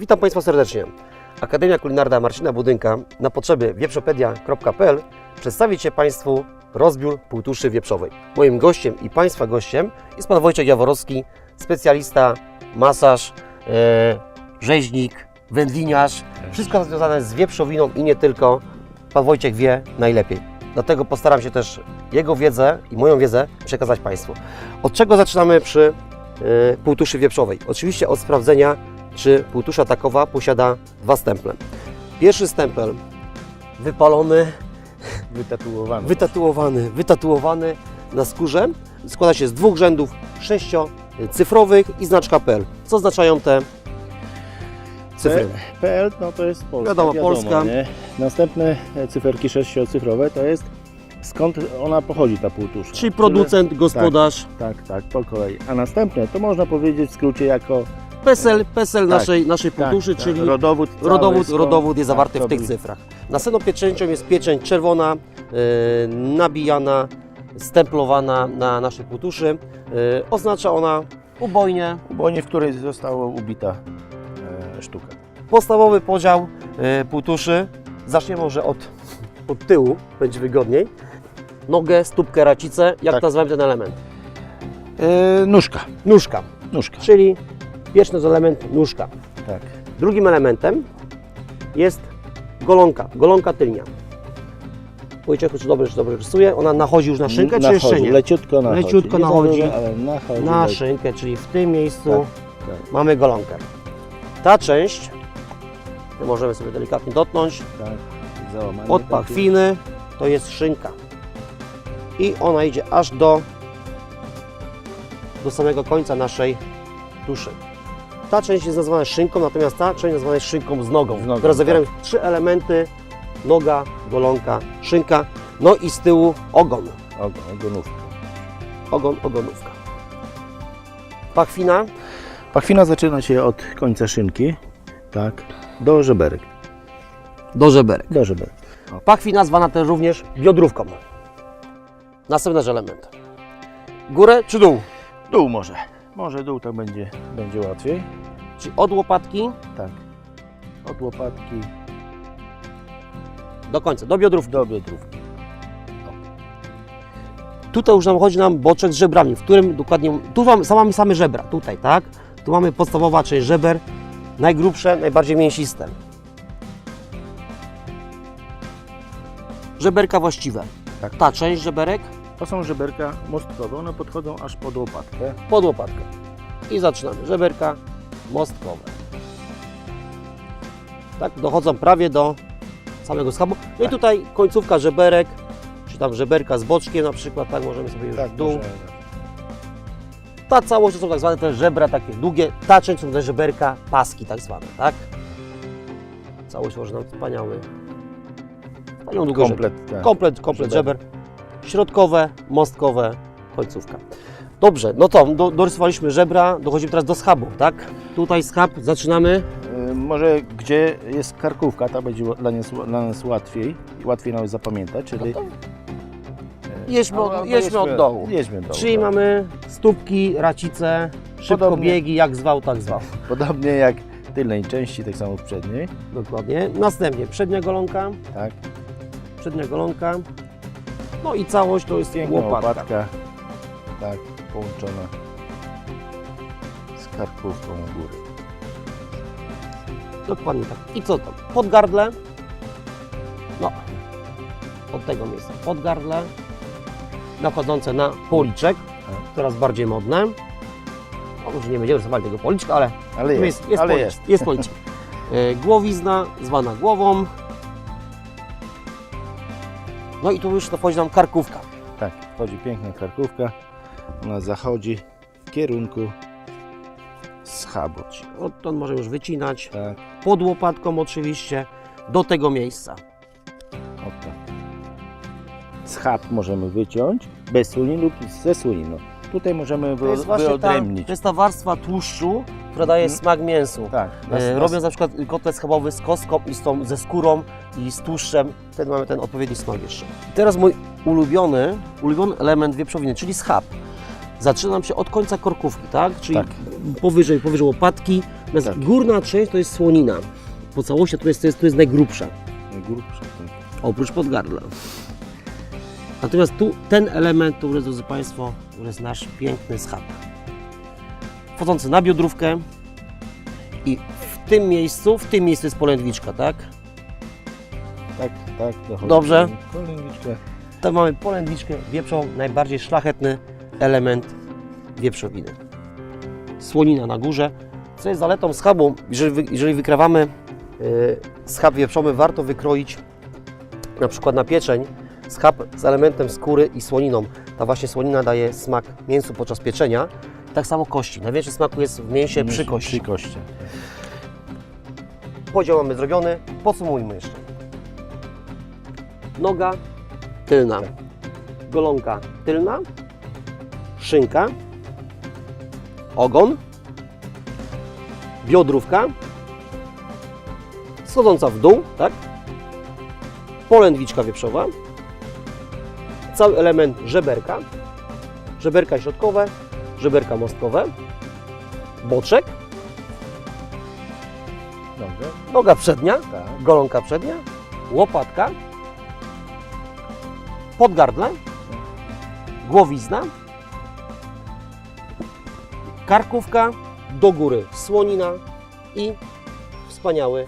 Witam Państwa serdecznie. Akademia Kulinarna Marcina Budynka na potrzeby wieprzopedia.pl przedstawi Cię Państwu rozbiór półtuszy wieprzowej. Moim gościem i Państwa gościem jest Pan Wojciech Jaworowski, specjalista, masaż, e, rzeźnik, wędliniarz. Wszystko związane z wieprzowiną i nie tylko. Pan Wojciech wie najlepiej. Dlatego postaram się też jego wiedzę i moją wiedzę przekazać Państwu. Od czego zaczynamy przy e, półtuszy wieprzowej? Oczywiście od sprawdzenia, czy półtusza takowa posiada dwa stemple. Pierwszy stempel wypalony, Wytatuowany. wytatuowany, wytatuowany na skórze. Składa się z dwóch rzędów sześciocyfrowych i znaczka PL. Co oznaczają te cyfry? PL no to jest Polska. Wiadomo, Polska. Nie? Następne e, cyferki sześciocyfrowe to jest skąd ona pochodzi ta półtusza. Czyli producent, gospodarz, Tak, tak, po kolei. A następne to można powiedzieć w skrócie jako PESEL, PESEL Tak, naszej, naszej tak, tak, czyli rodowód. cały, rodowód, skąd- rodowód jest tak, zawarty to w tych był- cyfrach. Następną pieczęcią jest pieczęć czerwona, yy, nabijana, stemplowana na naszej półtuszy. Yy, oznacza ona ubojnie Ubojnie, w której została ubita e, sztuka. podstawowy podział yy, półtuszy. Zaczniemy może od, od tyłu, będzie wygodniej. Nogę, stópkę, racicę. Jak Tak. nazywamy ten element? E, nóżka. Nóżka, Nóżka. czyli pierwszy to jest element nóżka. Tak. Drugim elementem jest golonka, golonka tylnia. Wojciechu, czy dobrze, czy dobrze rysuję? Ona nachodzi już na szynkę, czy Nachodzi, jeszcze nie? Leciutko nachodzi. Leciutko Nie za nachodzi. dużo, ale nachodzi. Na leci- szynkę, czyli w tym miejscu tak. mamy golonkę. Ta część, to możemy sobie delikatnie dotknąć, Tak. Załamanie od takie. pachwiny to jest szynka. I ona idzie aż do, do samego końca naszej tuszy. Ta część jest nazywana szynką, natomiast ta część nazywana jest szynką z nogą, Z nogą, która zawiera trzy elementy, noga, golonka, szynka, no i z tyłu ogon, Ogon, ogonówka. ogon, ogonówka. Pachwina, Pachwina zaczyna się od końca szynki, tak, do żeberek. do żeberek. Do żeberek. Pachwina zwana też również biodrówką. Następny element. Górę czy dół? Dół może. Może dół to będzie, będzie łatwiej. Czyli od łopatki Tak. Od łopatki do końca, do biodrówki. do biodrówki. Tutaj już nam chodzi nam boczek z żebrami, w którym dokładnie, tu mamy, mamy same żebra, tutaj, tak? Tu mamy podstawowa część żeber, najgrubsze, najbardziej mięsiste. Żeberka właściwe. Tak. Ta część żeberek To są żeberka mostkowe, one podchodzą aż pod łopatkę. pod łopatkę. I zaczynamy. Żeberka mostkowe. Tak, dochodzą prawie do samego schabu. No i Tak. tutaj końcówka żeberek, czy tam żeberka z boczkiem na przykład, tak możemy sobie już w dół. Ta całość to są tak zwane te żebra takie długie, ta część są te żeberka, paski tak zwane, tak? Całość może nam wspaniały. Wspaniałą długą żeber. Komplet, tak. Komplet, komplet Żeber. żeber. Środkowe, mostkowe, końcówka. Dobrze, no to do, dorysowaliśmy żebra, dochodzimy teraz do schabu, tak? Tutaj schab, zaczynamy. Y, Może gdzie jest karkówka, to będzie dla nas, dla nas łatwiej. Łatwiej nam zapamiętać, czyli... No Jedźmy No, od, no, jedźmy od dołu. Jedźmy od dołu. Czyli tak. mamy stópki, racice, szybko Podobnie. biegi, jak zwał, tak zwał. Podobnie jak tylnej części, tak samo w przedniej. Dokładnie. Następnie przednia golonka, Tak. przednia golonka. No i całość to jest Piękna łopatka. łopatka. Tak, połączona z karkówką u góry. Dokładnie tak. I co to? Podgardle. No, od tego miejsca. Podgardle. Nachodzące na policzek. Tak. Coraz bardziej modne. No, może nie będziemy rysowali tego policzka, ale Ale jest, jest, jest, ale policzek, jest. jest policzek. E, Głowizna zwana głową. No i tu już dochodzi nam karkówka. Tak, wchodzi piękna karkówka. Ona zachodzi w kierunku schabu. Odtąd możemy już wycinać. Tak, Pod łopatką oczywiście. Do tego miejsca. o tak. Schab możemy wyciąć bez słoni lub ze słoniną. Tutaj możemy To jest wy, właśnie ta, wyodrębnić. to jest ta warstwa tłuszczu, która daje Mhm. smak mięsu. Tak, E, robiąc na przykład kotlet schabowy z kostką i z tą, ze skórą i z tłuszczem, wtedy mamy ten odpowiedni smak jeszcze. I teraz mój ulubiony, ulubiony element wieprzowiny, czyli schab. Zaczynam się od końca korkówki, tak? Czyli Tak. powyżej, powyżej łopatki Natomiast Tak. górna część to jest słonina. Po całości to jest, to jest, to jest najgrubsza. Grubsza, tak. oprócz podgardla. Natomiast tu ten element, to jest, drodzy Państwo, to jest nasz piękny schab. Wchodzący na biodrówkę i w tym miejscu, w tym miejscu jest polędwiczka, tak? Tak, tak. dochodzi. Dobrze. Kolędwiczkę. Tam mamy polędwiczkę wieprzą, najbardziej szlachetny element wieprzowiny. Słonina na górze. Co jest zaletą schabu, jeżeli, jeżeli wykrawamy yy, schab wieprzowy, warto wykroić na przykład na pieczeń schab z elementem skóry i słoniną. Ta właśnie słonina daje smak mięsu podczas pieczenia. Tak samo kości. Najwięcej smaku jest w mięsie przy kości. Przy kości. Podział mamy zrobiony. Podsumujmy jeszcze. Noga tylna, golonka tylna, szynka, ogon, biodrówka, schodząca w dół, tak? Polędwiczka wieprzowa, cały element żeberka, żeberka środkowe, żeberka mostkowe, boczek, Dobrze. noga przednia, Tak. golonka przednia, łopatka, podgardle, głowizna, karkówka, do góry słonina i wspaniały